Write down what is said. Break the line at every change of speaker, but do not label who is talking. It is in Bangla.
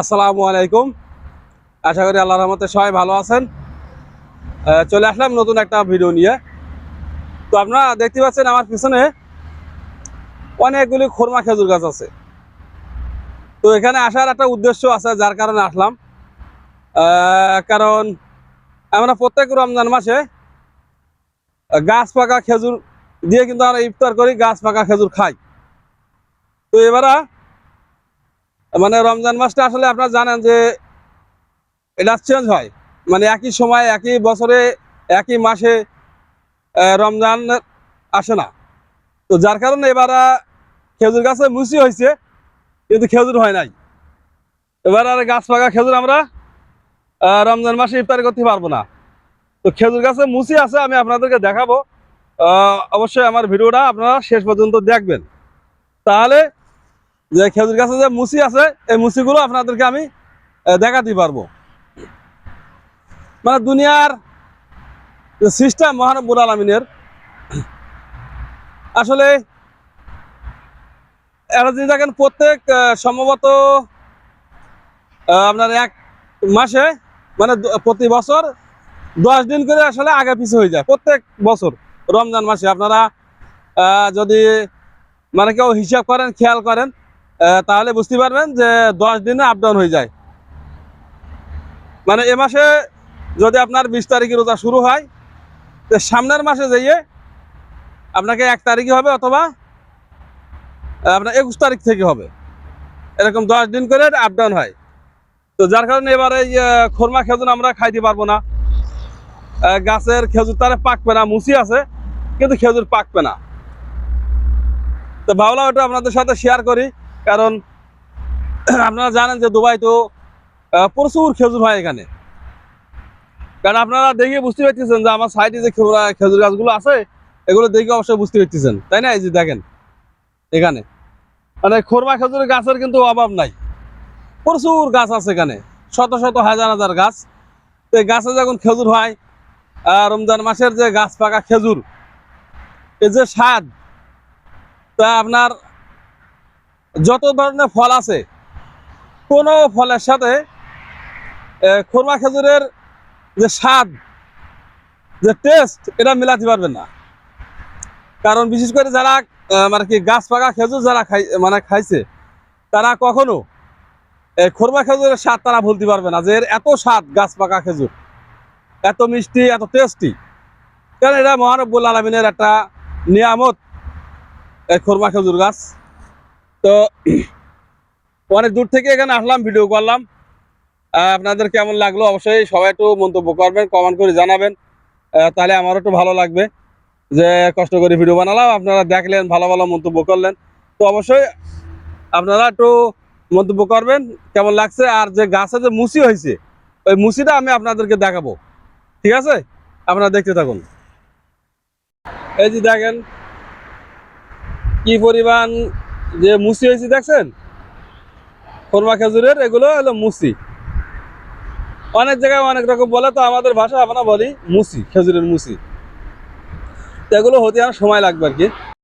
আসসালামু আলাইকুম। আশা করি আল্লাহ রহমতে সবাই ভালো আছেন। চলে আসলাম নতুন একটা ভিডিও নিয়ে। তো আপনারা দেখতে পাচ্ছেন আমার পিছনে অনেকগুলি খোরমা খেজুর গাছ আছে। তো এখানে আসার একটা উদ্দেশ্য আছে, যার কারণে আসলাম। কারণ আমরা প্রত্যেক রমজান মাসে গাছ পাকা খেজুর দিয়ে কিন্তু আমরা ইফতার করি, গাছ পাকা খেজুর খাই। তো এবারা মানে রমজান মাসটা আসলে আপনারা জানেন যে এটা চেঞ্জ হয়। মানে একই সময়, একই বছরে, একই মাসে রমজান আসে না। তো যার কারণে এবার খেজুর গাছে মুসি হয়েছে, কিন্তু খেজুর হয় নাই। এবার আর গাছ পাকা খেজুর আমরা রমজান মাসে ইফতার করতে পারব না। তো খেজুর গাছে মুসি আছে, আমি আপনাদেরকে দেখাবো। অবশ্যই আমার ভিডিওটা আপনারা শেষ পর্যন্ত দেখবেন। তাহলে যে খেজুর গাছে যে মুসি আছে, এই মুসিগুলো আপনাদেরকে আমি দেখাতে পারব। মানে দুনিয়ার সিস্টেম মহানব্বুল আলমিনের, আসলে এরা যদি দেখেন প্রত্যেক সম্ভবত আপনার এক মাসে মানে প্রতি বছর দশ দিন করে আসলে আগে পিছু হয়ে যায়, প্রত্যেক বছর, রমজান মাসে। আপনারা যদি মানে কেউ হিসাব করেন, খেয়াল করেন তাহলে বুঝতে পারবেন যে দশ দিনে আপ ডাউন হয়ে যায়। মানে এ মাসে যদি আপনার বিশ তারিখে রোজা শুরু হয়, তো সামনের মাসে যাইয়ে আপনাকে এক তারিখে হবে অথবা আপনার একুশ তারিখ থেকে হবে। এরকম দশ দিন করে আপ ডাউন হয়। তো যার কারণে এবারে এই খোরমা খেজুর আমরা খাইতে পারব না। গাছের খেজুর তারে পাকবে না মুসি আছে, কিন্তু খেজুর পাকবে না। তো ভাবলাম ওটা আপনাদের সাথে শেয়ার করি। কারণ আপনারা জানেন যে দুবাই তো প্রচুর খেজুর হয় এখানে। কারণ আপনারা দেখে বুঝতে পারতেছেন যে আমার সাইডে যে খেজুর- গাছগুলো আছে এগুলো দেখে অবশ্যই বুঝতে পারতেছেন। তাই না? এই যে দেখেন এখানে। মানে খোরমা খেজুরের গাছের কিন্তু অভাব নাই। প্রচুর গাছ আছে এখানে। শত শত হাজার হাজার গাছ। তো এই গাছে যখন খেজুর হয় আহ, রমজান মাসের যে গাছ পাকা খেজুর এই যে স্বাদ তা আপনার যত ধরনের ফল আছে, কোনো ফলের সাথে খুরমা খেজুরের যে স্বাদ, যে টেস্ট এটা মিলাতে পারবেন না। কারণ বিশেষ করে যারা মানে কি গাছ পাকা খেজুর যারা খাই মানে খাইছে, তারা কখনো খুরমা খেজুরের স্বাদ তারা ভুলতে পারবে না, যে এর এত স্বাদ গাছ পাকা খেজুর, এত মিষ্টি, এত টেস্টি কারণ এটা মহানব্বুল আলমিনের একটা নিয়ামত খুরমা খেজুর গাছ। তো অনেক দূর থেকে এখানে আসলাম ভিডিও করলাম। আপনাদের কেমন লাগল অবশ্যই সবাই একটু মন্তব্য করবেন কমেন্ট করে জানাবেন। তাহলে আমারও একটু ভালো লাগবে যে কষ্ট করে ভিডিও বানালাম। আপনারা দেখলেন, ভালো ভালো মন্তব্য করলেন। তো অবশ্যই আপনারা একটু মন্তব্য করবেন, কেমন লাগছে? আর যে গাছে যে মুসি হয়েছে, ওই মুসিটা আমি আপনাদেরকে দেখাবো। ঠিক আছে? আপনারা দেখতে থাকুন। এই যে দেখেন, কি পরিমাণ যে মুসি হয়েছে, দেখছেন? খোরমা খেজুরের, এগুলো হলো মুসি। অনেক জায়গায় অনেক রকম বলে, তো আমাদের ভাষা আমরা বলি মুসি, খেজুরের মুসি। তো এগুলো হতে আমার সময় লাগবে আর কি।